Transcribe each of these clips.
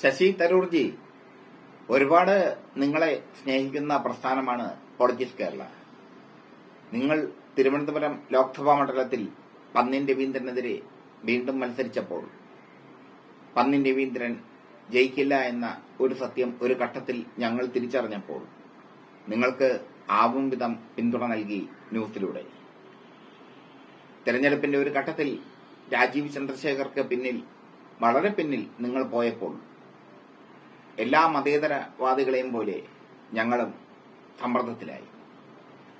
ശശി തരൂർജി ഒരുപാട് നിങ്ങളെ സ്നേഹിക്കുന്ന പ്രസ്ഥാനമാണ് പോളിറ്റിക്സ് കേരള. നിങ്ങൾ തിരുവനന്തപുരം ലോക്സഭാ മണ്ഡലത്തിൽ പന്നിൻ രവീന്ദ്രനെതിരെ വീണ്ടും മത്സരിച്ചപ്പോൾ പന്നിൻ രവീന്ദ്രൻ ജയിക്കില്ല എന്ന ഒരു സത്യം ഒരു ഘട്ടത്തിൽ ഞങ്ങൾ തിരിച്ചറിഞ്ഞപ്പോൾ നിങ്ങൾക്ക് ആവും വിധം പിന്തുണ നൽകി ന്യൂസിലൂടെ. തെരഞ്ഞെടുപ്പിന്റെ ഒരു ഘട്ടത്തിൽ രാജീവ് ചന്ദ്രശേഖർക്ക് പിന്നിൽ വളരെ പിന്നിൽ നിങ്ങൾ പോയപ്പോൾ എല്ലാ മതേതരവാദികളെയും പോലെ ഞങ്ങളും സമ്മർദ്ദത്തിലായി.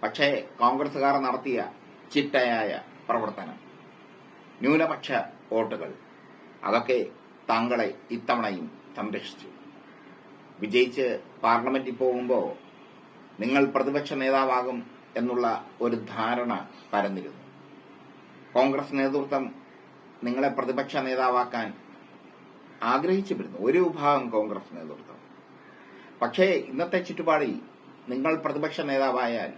പക്ഷേ കോൺഗ്രസുകാർ നടത്തിയ ചിട്ടയായ പ്രവർത്തനം ന്യൂനപക്ഷ വോട്ടുകൾ അതൊക്കെ താങ്കളെ ഇത്തവണയും സംരക്ഷിച്ചു. വിജയിച്ച് പാർലമെന്റിൽ പോകുമ്പോൾ നിങ്ങൾ പ്രതിപക്ഷ നേതാവാകും എന്നുള്ള ഒരു ധാരണ പരന്നിരുന്നു. കോൺഗ്രസ് നേതൃത്വം നിങ്ങളെ പ്രതിപക്ഷ നേതാവാക്കാൻ ആഗ്രഹിച്ചുവരുന്നു. ഒരു വിഭാഗം കോൺഗ്രസ് നേതൃത്വം. പക്ഷേ ഇന്നത്തെ ചുറ്റുപാടിൽ നിങ്ങൾ പ്രതിപക്ഷ നേതാവായാൽ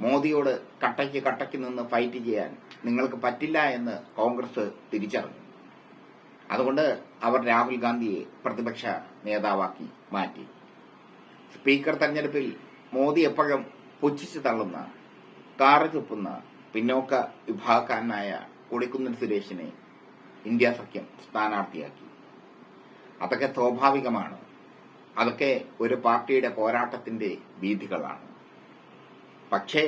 മോദിയോട് കട്ടയ്ക്ക് കട്ടയ്ക്ക് നിന്ന് ഫൈറ്റ് ചെയ്യാൻ നിങ്ങൾക്ക് പറ്റില്ല എന്ന് കോൺഗ്രസ് തിരിച്ചറിഞ്ഞു. അതുകൊണ്ട് അവർ രാഹുൽ ഗാന്ധിയെ പ്രതിപക്ഷ നേതാവാക്കി മാറ്റി. സ്പീക്കർ തെരഞ്ഞെടുപ്പിൽ മോദി എപ്പോഴും പുച്ഛിച്ചു തള്ളുന്ന കാറ് ചുപ്പുന്ന പിന്നോക്ക വിഭാഗക്കാരനായ കൊടിക്കുന്നിൽ സുരേഷിനെ ഇന്ത്യ സഖ്യം സ്ഥാനാർത്ഥിയാക്കി. അതൊക്കെ സ്വാഭാവികമാണ്. അതൊക്കെ ഒരു പാർട്ടിയുടെ പോരാട്ടത്തിന്റെ വീഥികളാണ്. പക്ഷേ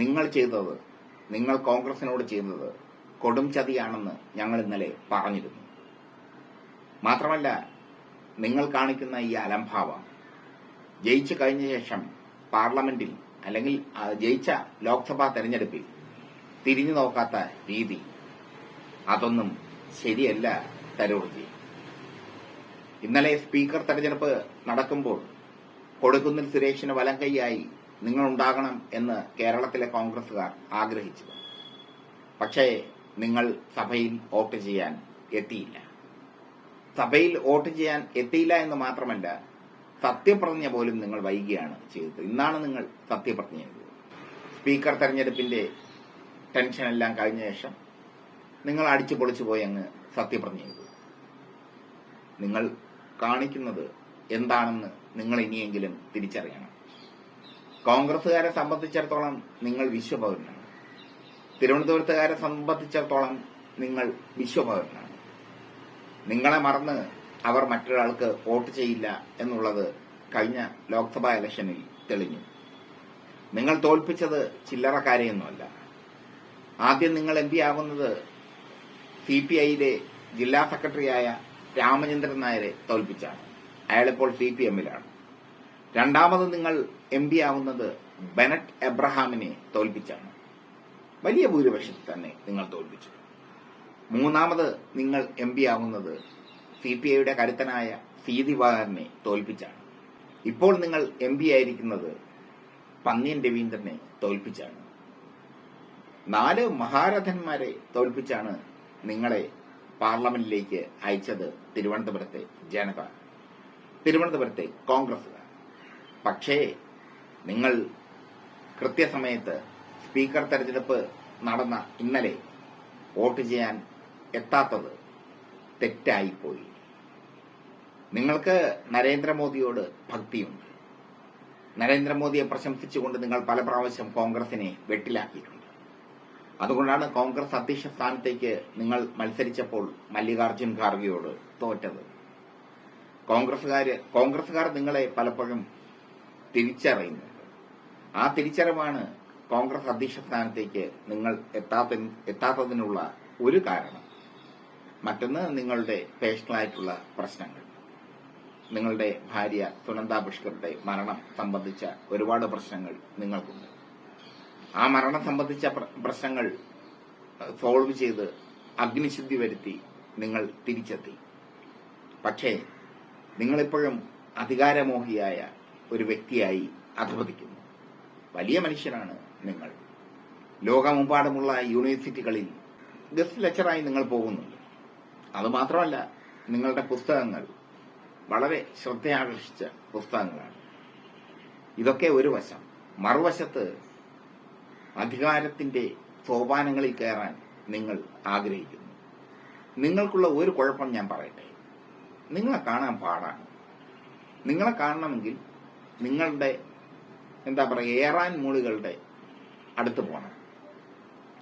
നിങ്ങൾ ചെയ്തത് നിങ്ങൾ കോൺഗ്രസിനോട് ചെയ്യുന്നത് കൊടും ചതിയാണെന്ന് ഞങ്ങൾ ഇന്നലെ പറഞ്ഞിരുന്നു. മാത്രമല്ല നിങ്ങൾ കാണിക്കുന്ന ഈ അലംഭാവം ജയിച്ചു കഴിഞ്ഞ ശേഷം പാർലമെന്റിൽ അല്ലെങ്കിൽ ജയിച്ച ലോക്സഭാ തെരഞ്ഞെടുപ്പിൽ തിരിഞ്ഞു നോക്കാത്ത രീതി അതൊന്നും ശരിയല്ല തരൂർജി ഇന്നലെ സ്പീക്കർ തെരഞ്ഞെടുപ്പ് നടക്കുമ്പോൾ കൊടുക്കുന്നിൽ സുരേഷിന് വലം നിങ്ങൾ ഉണ്ടാകണം എന്ന് കേരളത്തിലെ കോൺഗ്രസുകാർ ആഗ്രഹിച്ചത്. പക്ഷേ നിങ്ങൾ സഭയിൽ വോട്ട് ചെയ്യാൻ എത്തിയില്ല. സഭയിൽ വോട്ട് ചെയ്യാൻ എത്തിയില്ല എന്ന് മാത്രമല്ല സത്യപ്രതിജ്ഞ പോലും നിങ്ങൾ വൈകിയാണ് ചെയ്തത്. ഇന്നാണ് നിങ്ങൾ സത്യപ്രതിജ്ഞ ചെയ്തത്. സ്പീക്കർ തെരഞ്ഞെടുപ്പിന്റെ ടെൻഷനെല്ലാം കഴിഞ്ഞ ശേഷം നിങ്ങൾ അടിച്ചു പൊളിച്ചു പോയി അങ്ങ് സത്യപ്രതിജ്ഞ ചെയ്തു. നിങ്ങൾ കാണിക്കുന്നത് എന്താണെന്ന് നിങ്ങൾ ഇനിയെങ്കിലും തിരിച്ചറിയണം. കോൺഗ്രസുകാരെ സംബന്ധിച്ചിടത്തോളം നിങ്ങൾ വിശ്വപൗരനാണ് തിരുവനന്തപുരത്തുകാരെ സംബന്ധിച്ചിടത്തോളം നിങ്ങൾ വിശ്വപൗരനാണ് നിങ്ങളെ മറന്ന് അവർ മറ്റൊരാൾക്ക് വോട്ട് ചെയ്യില്ല എന്നുള്ളത് കഴിഞ്ഞ ലോക്സഭാ ഇലക്ഷനിൽ തെളിഞ്ഞു. നിങ്ങൾ തോൽപ്പിച്ചത് ചില്ലറക്കാരെയൊന്നുമല്ല. ആദ്യം നിങ്ങൾ എം പി ആകുന്നത് സി പി ഐയിലെ ജില്ലാ സെക്രട്ടറിയായ രാമചന്ദ്രൻ നായരെ തോൽപ്പിച്ചാണ്. അയാളിപ്പോൾ സി പി എമ്മിലാണ്. രണ്ടാമത് നിങ്ങൾ എം പി ആവുന്നത് ബെനറ്റ് എബ്രഹാമിനെ തോൽപ്പിച്ചാണ്. വലിയ ഭൂരിപക്ഷത്തിൽ തന്നെ നിങ്ങൾ തോൽപ്പിച്ചു. മൂന്നാമത് നിങ്ങൾ എം പി ആവുന്നത് സി പി ഐയുടെ കരുത്തനായ സി ദിവാകരനെ തോൽപ്പിച്ചാണ്. ഇപ്പോൾ നിങ്ങൾ എം പി ആയിരിക്കുന്നത് പന്നിയൻ രവീന്ദ്രനെ തോൽപ്പിച്ചാണ്. നാല് മഹാരഥന്മാരെ തോൽപ്പിച്ചാണ് നിങ്ങളെ പാർലമെന്റിലേക്ക് അയച്ചത് തിരുവനന്തപുരത്തെ ജനത തിരുവനന്തപുരത്തെ കോൺഗ്രസുകാർ പക്ഷേ നിങ്ങൾ കൃത്യസമയത്ത് സ്പീക്കർ തെരഞ്ഞെടുപ്പ് നടന്ന ഇന്നലെ വോട്ട് ചെയ്യാൻ എത്താത്തത് തെറ്റായിപ്പോയി. നിങ്ങൾക്ക് നരേന്ദ്രമോദിയോട് ഭക്തിയുണ്ട്. നരേന്ദ്രമോദിയെ പ്രശംസിച്ചുകൊണ്ട് നിങ്ങൾ പല പ്രാവശ്യം കോൺഗ്രസിനെ വെട്ടിലാക്കിയിട്ടുണ്ട്. അതുകൊണ്ടാണ് കോൺഗ്രസ് അധ്യക്ഷ സ്ഥാനത്തേക്ക് നിങ്ങൾ മത്സരിച്ചപ്പോൾ മല്ലികാർജുൻ ഖാർഗെയോട് തോറ്റത്. കോൺഗ്രസുകാര് കോൺഗ്രസുകാർ നിങ്ങളെ പലപ്പോഴും തിരിച്ചറിയുന്നു ആ തിരിച്ചറിവാണ് കോൺഗ്രസ് അധ്യക്ഷ സ്ഥാനത്തേക്ക് നിങ്ങൾ എത്താത്ത എത്താത്തതിനുള്ള ഒരു കാരണം. മറ്റൊന്ന് നിങ്ങളുടെ പേഴ്സണലായിട്ടുള്ള പ്രശ്നങ്ങൾ. നിങ്ങളുടെ ഭാര്യ സുനന്ദ പുഷ്കറുടെ മരണം സംബന്ധിച്ച ഒരുപാട് പ്രശ്നങ്ങൾ നിങ്ങൾക്കുണ്ട്. ആ മരണം സംബന്ധിച്ച പ്രശ്നങ്ങൾ സോൾവ് ചെയ്ത് അഗ്നിശുദ്ധി വരുത്തി നിങ്ങൾ തിരിച്ചെത്തി. പക്ഷേ നിങ്ങളിപ്പോഴും അധികാരമോഹിയായ ഒരു വ്യക്തിയായി അധപതിക്കുന്നു. വലിയ മനുഷ്യനാണ് നിങ്ങൾ. ലോകമെമ്പാടുമുള്ള യൂണിവേഴ്സിറ്റികളിൽ ഗസ്റ്റ് ലെക്ചറായി നിങ്ങൾ പോകുന്നുണ്ട്. അതുമാത്രമല്ല നിങ്ങളുടെ പുസ്തകങ്ങൾ വളരെ ശ്രദ്ധയാകർഷിച്ച പുസ്തകങ്ങളാണ്. ഇതൊക്കെ ഒരു വശം. മറുവശത്ത് അധികാരത്തിന്റെ സോപാനങ്ങളിൽ കയറാൻ നിങ്ങൾ ആഗ്രഹിക്കുന്നു. നിങ്ങൾക്കുള്ള ഒരു കുഴപ്പം ഞാൻ പറയട്ടെ. നിങ്ങളെ കാണാൻ പാടാണ്. നിങ്ങളെ കാണണമെങ്കിൽ നിങ്ങളുടെ എന്താ പറയുക ഏറാൻ മൂളികളുടെ അടുത്ത് പോകണം.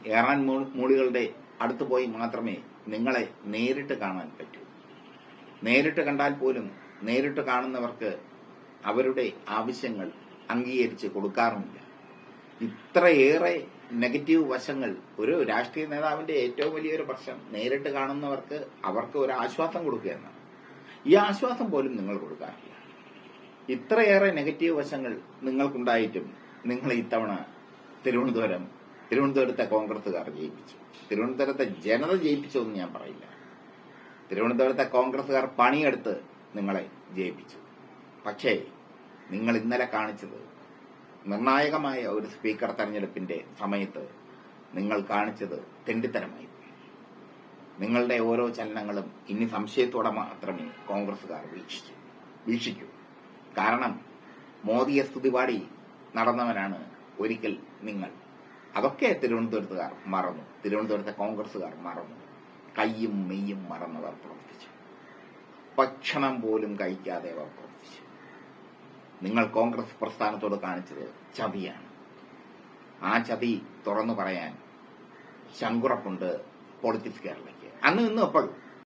ഏറാൻ മൂളികളുടെ അടുത്ത് പോയി മാത്രമേ നിങ്ങളെ നേരിട്ട് കാണാൻ പറ്റൂ. നേരിട്ട് കണ്ടാൽ പോലും നേരിട്ട് കാണുന്നവർക്ക് അവരുടെ ആവശ്യങ്ങൾ അംഗീകരിച്ച് കൊടുക്കാറുമില്ല. ഇത്രയേറെ നെഗറ്റീവ് വശങ്ങൾ. ഒരു രാഷ്ട്രീയ നേതാവിന്റെ ഏറ്റവും വലിയൊരു പ്രശ്നം നേരിട്ട് കാണുന്നവർക്ക് അവർക്ക് ഒരു ആശ്വാസം കൊടുക്കുക എന്നാണ്. ഈ ആശ്വാസം പോലും നിങ്ങൾ കൊടുക്കാറില്ല. ഇത്രയേറെ നെഗറ്റീവ് വശങ്ങൾ നിങ്ങൾക്കുണ്ടായിട്ടും നിങ്ങൾ ഇത്തവണ തിരുവനന്തപുരം തിരുവനന്തപുരത്തെ കോൺഗ്രസുകാർ ജയിപ്പിച്ചു. തിരുവനന്തപുരത്തെ ജനത ജയിപ്പിച്ചു എന്ന് ഞാൻ പറയില്ല. തിരുവനന്തപുരത്തെ കോൺഗ്രസുകാർ പണിയെടുത്ത് നിങ്ങളെ ജയിപ്പിച്ചു. പക്ഷേ നിങ്ങൾ ഇന്നലെ കാണിച്ചത് നിർണായകമായ ഒരു സ്പീക്കർ തെരഞ്ഞെടുപ്പിന്റെ സമയത്ത് നിങ്ങൾ കാണിച്ചത് തെണ്ടിത്തരമായി. നിങ്ങളുടെ ഓരോ ചലനങ്ങളും ഇനി സംശയത്തോടെ മാത്രമേ കോൺഗ്രസുകാർ വീക്ഷിച്ചു വീക്ഷിക്കൂ. കാരണം മോദിയെ സ്തുതിപാടി നടന്നവനാണ് ഒരിക്കൽ നിങ്ങൾ. അതൊക്കെ തിരുവനന്തപുരത്തുകാർ മറന്നു. തിരുവനന്തപുരത്തെ കോൺഗ്രസുകാർ മറന്നു. കയ്യും മെയ്യും മറന്നവർ പ്രവർത്തിച്ചു. ഭക്ഷണം പോലും കഴിക്കാതെ അവർ പ്രവർത്തിച്ചു. നിങ്ങൾ കോൺഗ്രസ് പ്രസ്ഥാനത്തോട് കാണിച്ചത് ചതിയാണ്. ആ ചതി തുറന്നു പറയാൻ ശങ്കുറപ്പുണ്ട് പൊളിറ്റിക്സ് കേരളയ്ക്ക്. അന്ന് ഇന്നും